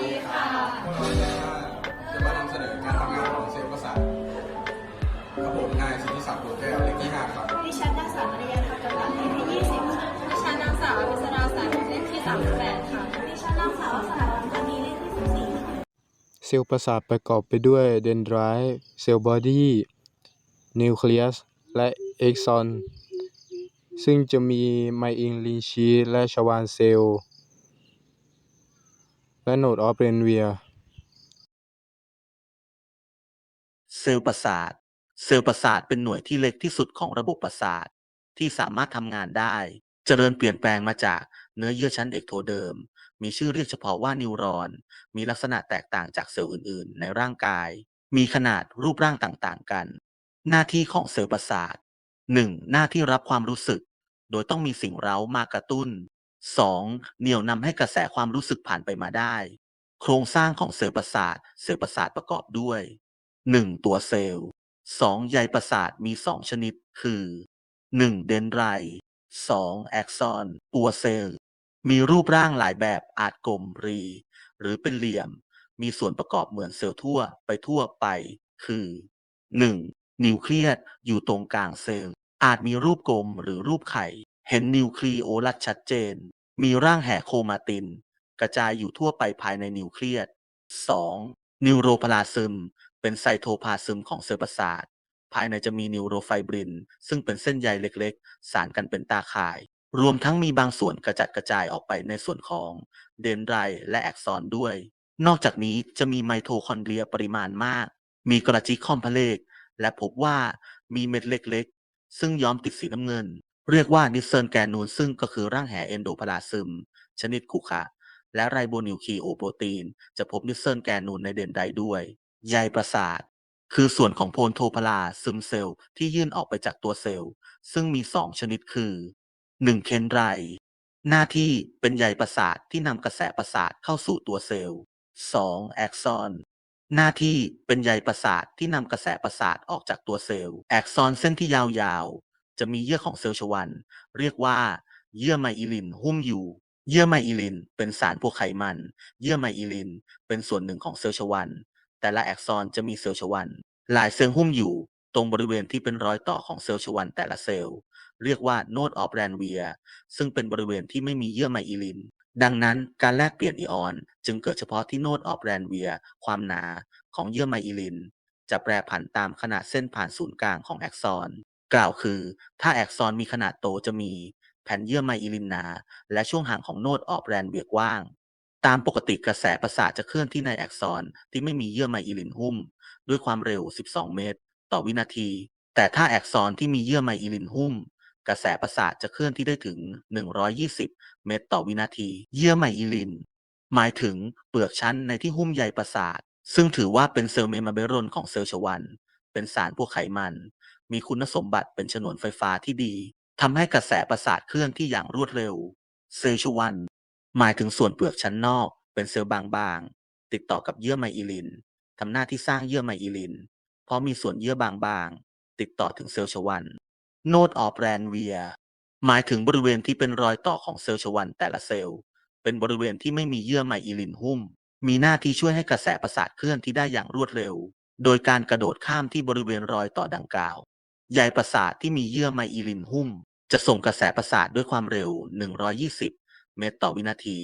ดีค่ะพวกเราเนี่ยจะมานำเสนอการทำงานของเซลล์ประสาทครับผมนายสิทธิศักดิ์ดแก้วเลขที่5ครับดิฉันนางสาวมารยาธรรมกำลังเลขที่ 20 ค่ะดิฉันนางสาววิศราสายเลขที่ 38 ค่ะดิฉันนางสาวสารวัตรณีเลขที่ 14 ค่ะ เซลล์ประสาทประกอบไปด้วยเดนไดรต์เซลล์บอดี้นิวเคลียสและเอ็กซอนซึ่งจะมีไมอิงลินชีและชวานเซลล์ และโนดออฟเรนเวียเซลล์ประสาท เซลล์ประสาทเป็นหน่วยที่เล็กที่สุดของระบบประสาทที่สามารถทำงานได้ เจริญเปลี่ยนแปลงมาจากเนื้อเยื่อชั้นเอกโทเดิม มีชื่อเรียกเฉพาะว่านิวรอน มีลักษณะแตกต่างจากเซลล์อื่นๆ ในร่างกาย มีขนาดรูปร่างต่างๆกัน หน้าที่ของเซลล์ประสาท 1. หน้าที่รับความรู้สึก โดยต้องมีสิ่งเร้ามากระตุ้น 2. เหนี่ยวนำให้กระแสความรู้สึกผ่านไปมาได้ โครงสร้างของเซลล์ประสาท เซลล์ประสาทประกอบด้วย 1. ตัวเซลล์ 2. ใยประสาทมี 2 ชนิด คือ 1. เดนไร 2. แอ็กซอน ตัวเซลล์ มีรูปร่างหลายแบบอาจกลมรี หรือเป็นเหลี่ยม มีส่วนประกอบเหมือนเซลล์ทั่วไปทั่วไป คือ 1. นิวเคลียสอยู่ตรงกลางเซลล์ อาจมีรูปกลมหรือรูปไข่ เห็นนิวคลีโอลัสชัดเจน มีร่างแห่โครมาติน กระจายอยู่ทั่วไปภายในนิวเคลียส 2. นิวโรพลาซึม เป็นไซโทพลาซึมของเซลล์ประสาท ภายในจะมีนิวโรไฟบริน ซึ่งเป็นเส้นใยเล็กๆ สานกันเป็นตาข่าย รวมทั้งมีบางส่วนกระจัดกระจายออกไปในส่วนของเดนไรและแอกซอนด้วย นอกจากนี้จะมีไมโทคอนเดรียปริมาณมาก มีกระจิคอมพเลกและพบว่ามีเม็ดเล็กๆ ซึ่งย้อมติดสีน้ำเงิน เรียกว่านิสเซิลแกนูนซึ่งก็คือร่างแห่เอนโดพลาซึม ชนิดขุขะและไรโบนิวคลีโอโปรตีน จะพบนิสเซิลแกนูนในเดนไดด้วยใยประสาท คือส่วนของโพนโทพลาซึมเซลล์ที่ยื่นออกไปจากตัวเซลล์ ซึ่งมี2ชนิดคือ 1. เคนไร หน้าที่เป็นใยประสาทที่นำกระแสประสาทเข้าสู่ตัวเซลล์ 2. แอ็กซอนหน้าที่เป็นใยประสาทที่นำกระแสประสาทออกจากตัวเซลล์แอ็กซอนเส้นที่ยาว จะมีเยื่อของเซลล์ชวัน เรียกว่าเยื่อไมอิลินหุ้มอยู่ เยื่อไมอิลินเป็นสารพวกไขมัน เยื่อไมอิลินเป็นส่วนหนึ่งของเซลล์ชวัน แต่ละแอกซอนจะมีเซลล์ชวัน หลายเซลล์หุ้มอยู่ ตรงบริเวณที่เป็นรอยต่อของเซลล์ชวันแต่ละเซลล์ เรียกว่าโนดออฟแรนเวียซึ่งเป็นบริเวณที่ไม่มีเยื่อไมอิลินดังนั้นการแลกเปลี่ยนอิออน จึงเกิดเฉพาะที่โนดออฟแรนเวียความหนาของเยื่อไมอิลิน จะแปรผันตามขนาดเส้นผ่านศูนย์กลางของแอกซอน กล่าวคือ ถ้าแอกซอนมีขนาดโตจะมีแผ่นเยื่อไมอิลินนา และช่วงห่างของโนดออฟแรนเวียกว้าง ตามปกติกระแสประสาทจะเคลื่อนที่ในแอกซอนที่ไม่มีเยื่อไมอิลินหุ้ม ด้วยความเร็ว 12 เมตร ต่อวินาที แต่ถ้าแอกซอนที่มีเยื่อไมอิลินหุ้ม กระแสประสาทจะเคลื่อนที่ได้ถึง 120 เมตร ต่อวินาที เยื่อไมอิลิน หมายถึงเปลือกชั้นในที่หุ้มใยประสาทซึ่งถือว่าเป็นเซลล์เมมเบรนของเซลล์ชวัน เป็นสารพวกไขมัน มีคุณสมบัติเป็นฉนวนไฟฟ้าที่ดีทำให้กระแสประสาทเคลื่อนที่อย่างรวดเร็ว เซลล์ชวัน หมายถึงส่วนเปลือกชั้นนอก เป็นเซลล์บางๆ ติดต่อกับเยื่อไมอิลินทำหน้าที่สร้างเยื่อไมอิลิน เพราะมีส่วนเยื่อบางๆ ติดต่อถึงเซลล์ชวัน โนดออฟแรนเวียหมายถึงบริเวณที่เป็นรอยต่อของเซลล์ชวันแต่ละเซลล์ เป็นบริเวณที่ไม่มีเยื่อไมอิลินหุ้ม มีหน้าที่ช่วยให้กระแสประสาทเคลื่อนที่ได้อย่างรวดเร็ว โดยการกระโดดข้ามที่บริเวณรอยต่อดังกล่าว ใยประสาทที่มีเยื่อไมอิลินหุ้ม จะส่งกระแสประสาทด้วยความเร็ว 120 เมตรต่อวินาที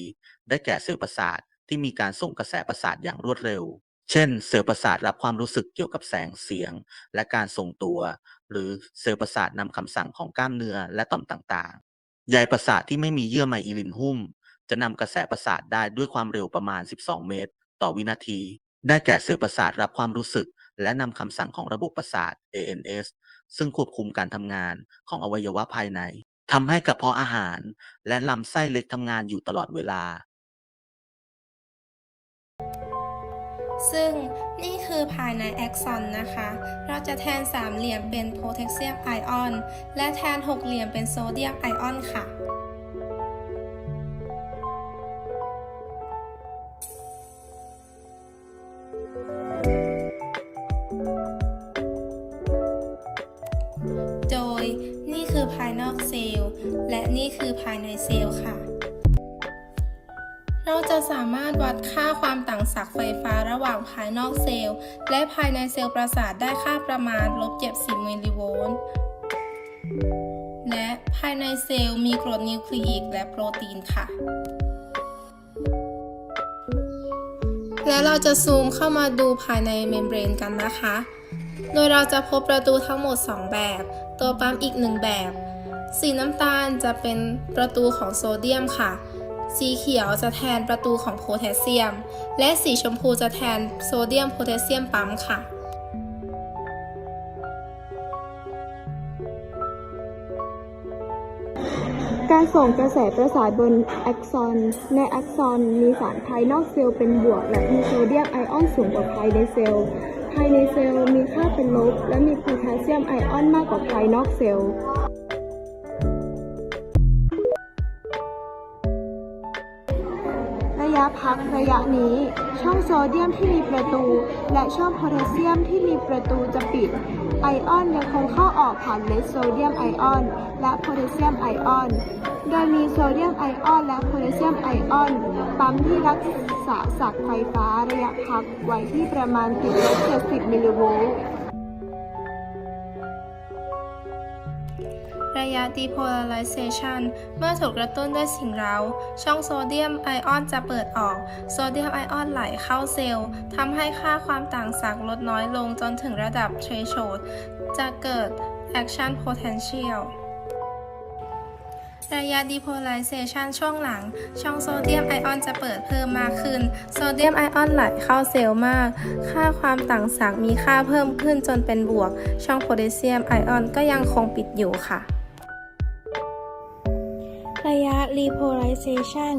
ได้แก่เซลล์ประสาทที่มีการส่งกระแสประสาทอย่างรวดเร็ว เช่น เซลล์ประสาทรับความรู้สึกเกี่ยวกับแสงเสียง และการทรงตัว หรือเซลล์ประสาทนำคำสั่งของกล้ามเนื้อและต่อมต่างๆ ใยประสาทที่ไม่มีเยื่อไมอิลินหุ้ม จะนำกระแสประสาทได้ด้วยความเร็วประมาณ 12 เมตร ต่อวินาที ได้แก่เซลล์ประสาทรับความรู้สึก และนำคำสั่งของระบบประสาท ANS ซึ่งควบคุมการทำงานของอวัยวะภายในทำให้กระเพาะอาหาร และลำไส้เล็กทำงานอยู่ตลอดเวลา ซึ่งนี่คือภายในแอ็กซอนนะคะ เราจะแทนสามเหลี่ยมเป็นโพแทสเซียมไอออน และแทนหกเหลี่ยมเป็นโซเดียมไอออนค่ะ นี่คือภายนอกเซลล์ และนี่คือภายในเซลล์ค่ะ เราจะสามารถวัดค่าความต่างศักย์ไฟฟ้าระหว่างภายนอกเซลล์ และภายในเซลล์ประสาทได้ค่าประมาณลบ70มิลลิโวลต์และภายในเซลล์มีกรดนิวคลีอิกและโปรตีนค่ะ และเราจะซูมเข้ามาดูภายในเมมเบรนกันนะคะ โดยเราจะพบประตูทั้งหมด 2 แบบ ตัวปั๊มอีก1แบบ สีน้ำตาลจะเป็นประตูของโซเดียมค่ะ สีเขียวจะแทนประตูของโพแทสเซียม และสีชมพูจะแทนโซเดียมโพแทสเซียมปั๊มค่ะการส่งกระแสประสาทบนแอ็กซอน ในแอ็กซอนมีสารภายนอกเซลล์เป็นบวก และมีโซเดียมไอออนสูงกว่าภายในเซลล์ ภายในเซลล์มีค่าเป็นลบ และมีโพแทสเซียมไอออนมากกว่าภายนอกเซลล์ระยะพักระยะนี้ ช่องโซเดียมที่มีประตู และช่องโพแทสเซียมที่มีประตูจะปิด ไอออนยังคงเข้าออกผ่านเลสโซเดียมไอออน และโพแทสเซียมไอออน โดยมีโซเดียมไอออนและโพแทสเซียมไอออน ปั๊มที่รักษาสักไฟฟ้าระยะพักไว้ที่ประมาณติดลบ70มิลลิโวลต์ระยะ depolarization เมื่อถูกกระตุ้นด้วยสิ่งเร้า ช่องโซเดียมไอออนจะเปิดออก โซเดียมไอออนไหลเข้าเซลล์ทำให้ค่าความต่างศักย์ลดน้อยลงจนถึงระดับ threshold จะเกิด action potential ระยะ depolarization ช่วงหลัง ช่องโซเดียมไอออนจะเปิดเพิ่มมากขึ้น โซเดียมไอออนไหลเข้าเซลล์มาก ค่าความต่างศักย์มีค่าเพิ่มขึ้นจนเป็นบวก ช่องโพแทสเซียมไอออนก็ยังคงปิดอยู่ค่ะ ระยะ repolarization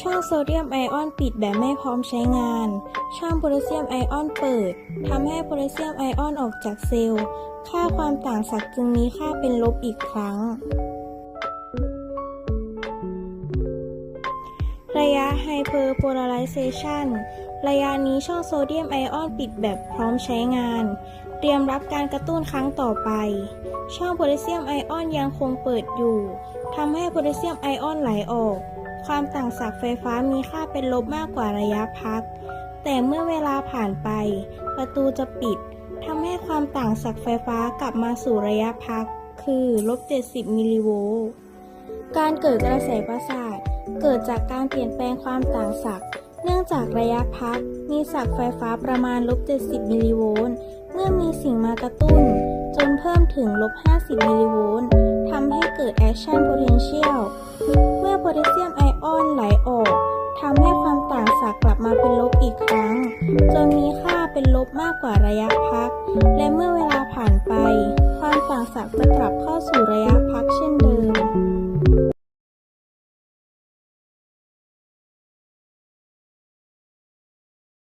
ช่องโซเดียมไอออนปิดแบบไม่พร้อมใช้งาน ช่องโพแทสเซียมไอออนเปิดทำให้โพแทสเซียมไอออนออกจากเซลล์ ค่าความต่างศักย์จึงมีค่าเป็นลบอีกครั้ง ระยะ hyperpolarization ระยะนี้ช่องโซเดียมไอออนปิดแบบพร้อมใช้งาน เตรียมรับการกระตุ้นครั้งต่อไป ช่องโพแทสเซียมไอออนยังคงเปิดอยู่ทำให้โพแทสเซียมไอออนไหลออก ความต่างศักย์ไฟฟ้ามีค่าเป็นลบมากกว่าระยะพัก แต่เมื่อเวลาผ่านไป ประตูจะปิดทำให้ความต่างศักย์ไฟฟ้ากลับมาสู่ระยะพัก คือลบ 70 มิลลิโวลต์การเกิดกระแสประสาท เกิดจากการเปลี่ยนแปลงความต่างศักย์เนื่องจากระยะพัก มีศักย์ไฟฟ้าประมาณลบ70มิลลิโวลต์ เมื่อมีสิ่งมากระตุ้น จนเพิ่มถึงลบ50มิลลิโวลต์ทำให้เกิด action potential เมื่อโพแทสเซียมไอออนไหลออกทำให้ความต่างศักย์กลับมาเป็นลบอีกครั้ง จนมีค่าเป็นลบมากกว่าระยะพัก และเมื่อเวลาผ่านไป ความต่างศักย์จะกลับเข้าสู่ระยะพักเช่นเดิม